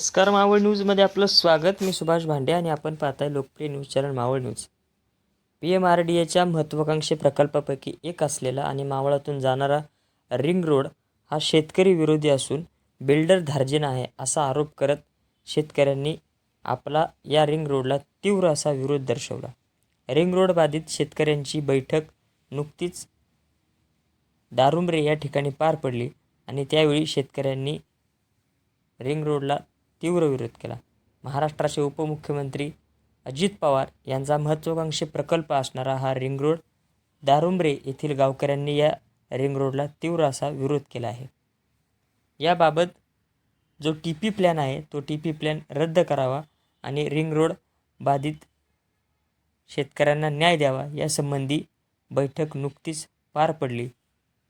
नमस्कार मावळ न्यूजमध्ये आपलं स्वागत. मी सुभाष भांडे आणि आपण पाहताय लोकप्रिय news channel Maval news. P M R D एच्या महत्त्वाकांक्षी प्रकल्पापैकी एक असलेला आणि मावळातून जाणारा रिंग रोड हा शेतकरी विरोधी असून बिल्डर धार्जिन आहे असा आरोप करत शेतकऱ्यांनी आपला या रिंग रोडला तीव्र असा विरोध दर्शवला. रिंग रोड बाधित शेतकऱ्यांची बैठक नुकतीच दारुंबरे या ठिकाणी पार पडली आणि त्यावेळी शेतकऱ्यांनी रिंग रोडला तीव्र विरोध केला. महाराष्ट्राचे उपमुख्यमंत्री अजित पवार यांचा महत्त्वाकांक्षी प्रकल्प असणारा हा रिंग रोड दारुंबरे येथील गावकऱ्यांनी या रिंग रोडला तीव्र असा विरोध केला आहे. याबाबत जो टी पी प्लॅन आहे तो टी पी प्लॅन रद्द करावा आणि रिंग रोड बाधित शेतकऱ्यांना न्याय द्यावा यासंबंधी बैठक नुकतीच पार पडली.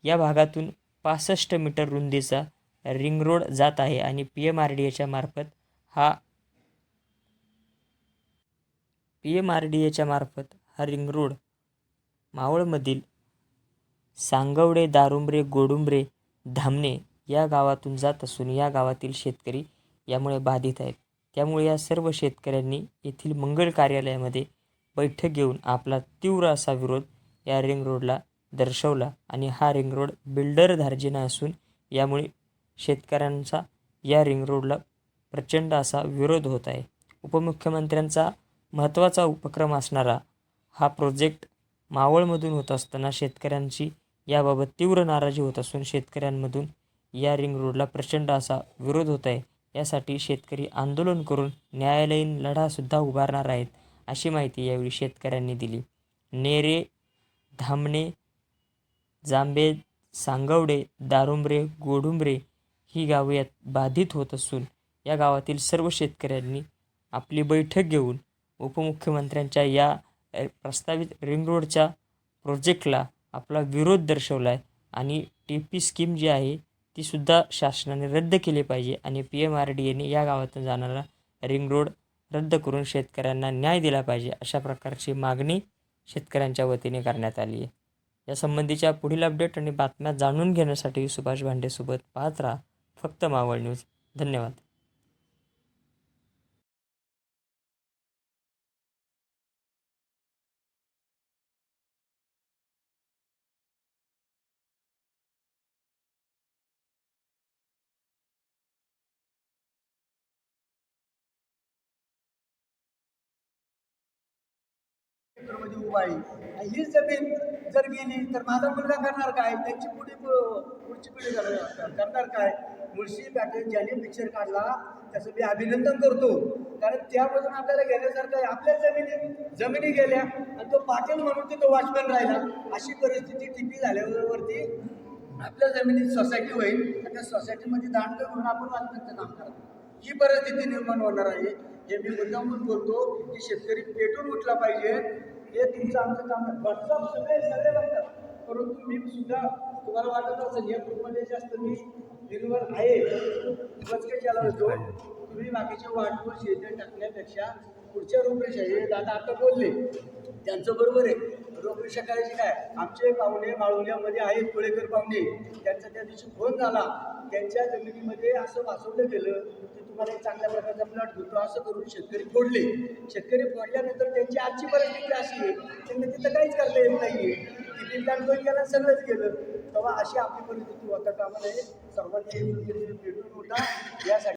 या भागातून पासष्ट मीटर रुंदीचा रिंग रोड जात आहे आणि पी एम आर डी एच्या मार्फत हा पी एम आर डी एच्या मार्फत हा रिंग रोड मावळमधील सांगवडे दारुंबरे गोडुंबरे धामणे या गावातून जात असून या गावातील शेतकरी यामुळे बाधित आहेत. त्यामुळे या सर्व शेतकऱ्यांनी येथील मंगल कार्यालयामध्ये बैठक घेऊन आपला तीव्र असा विरोध या रिंग रोडला दर्शवला आणि हा रिंग रोड बिल्डर धार्जिना असून यामुळे शेतकऱ्यांचा या रिंग रोडला प्रचंड असा विरोध होत आहे. उपमुख्यमंत्र्यांचा महत्त्वाचा उपक्रम असणारा हा प्रोजेक्ट मावळमधून होत असताना शेतकऱ्यांची याबाबत तीव्र नाराजी होत असून शेतकऱ्यांमधून या रिंग रोडला प्रचंड असा विरोध होत आहे. यासाठी शेतकरी आंदोलन करून न्यायालयीन लढासुद्धा उभारणार आहेत अशी माहिती यावेळी शेतकऱ्यांनी दिली. नेरे धामणे जांबे सांगवडे दारुंबरे गोडुंबरे ही गावे यात बाधित होत असून या गावातील सर्व शेतकऱ्यांनी आपली बैठक घेऊन उपमुख्यमंत्र्यांच्या या प्रस्तावित रिंग रोडच्या प्रोजेक्टला आपला विरोध दर्शवला आहे आणि टी पी स्कीम जी आहे तीसुद्धा शासनाने रद्द केली पाहिजे आणि पी एम आर डी एने या गावातून जाणारा रिंग रोड रद्द करून शेतकऱ्यांना न्याय दिला पाहिजे अशा प्रकारची मागणी शेतकऱ्यांच्या वतीने करण्यात आली आहे. या संबंधीच्या पुढील अपडेट आणि बातम्या जाणून घेण्यासाठी सुभाष भांडेसोबत पाहत राहा. फक्त मावळ न्यूज. धन्यवाद. मध्ये उभा आहे. आणि हीच जमीन जर गेली तर माझा मुलगा करणार काय? त्यांची पुढी पुढची पिढी करणार काय? मुळशी पॅटर्न ज्याने पिक्चर काढला त्याचं मी अभिनंदन करतो. कारण त्यापासून आपल्याला घेण्यासारखं आहे. आपल्या जमिनी जमिनी गेल्या आणि तो पाटील म्हणून तिथं वॉचमॅन राहिला. अशी परिस्थिती टिपी झाल्यावरती आपल्या जमिनीत सोसायटी होईल. आणि त्या सोसायटीमध्ये दांडगं म्हणून आपण वॉचमॅनचं काम करतो ही परिस्थिती निर्माण होणार आहे. हे मी मुद्दामून बोलतो की शेतकरी पेटून उठला पाहिजे. हे तुमचं आमचं काम आहे. व्हॉट्सअप सगळे सगळे बघतात. परंतु मी सुद्धा तुम्हाला वाटत असेल या ग्रुपमध्ये जास्त मी निर्भर आहे. बचके होतो तुम्ही बाकीचे वाटवर शेते टाकण्यापेक्षा पुढच्या रूपरेषा हे दादा आता बोलले. त्यांचं बरोबर आहे. रोगरेषा करायची काय? आमचे पाहुणे माळुल्यामध्ये आहेत कोळेकर पाहुणे. त्यांचा त्या दिवशी फोन झाला. त्यांच्या जमिनीमध्ये असं वाचवलं गेलं की तुम्हाला एक चांगल्या प्रकारचा प्लॉट भेटतो असं करून शेतकरी फोडले. शेतकरी फोडल्यानंतर त्यांची आजची परिस्थिती अशी आहे त्यांना तिथं काहीच करता येत नाही आहे किती प्लॅन पण केला सगळंच गेलं. तेव्हा अशी आपली परिस्थिती होता. कामा नये सर्वांनी भेटून होता. यासाठी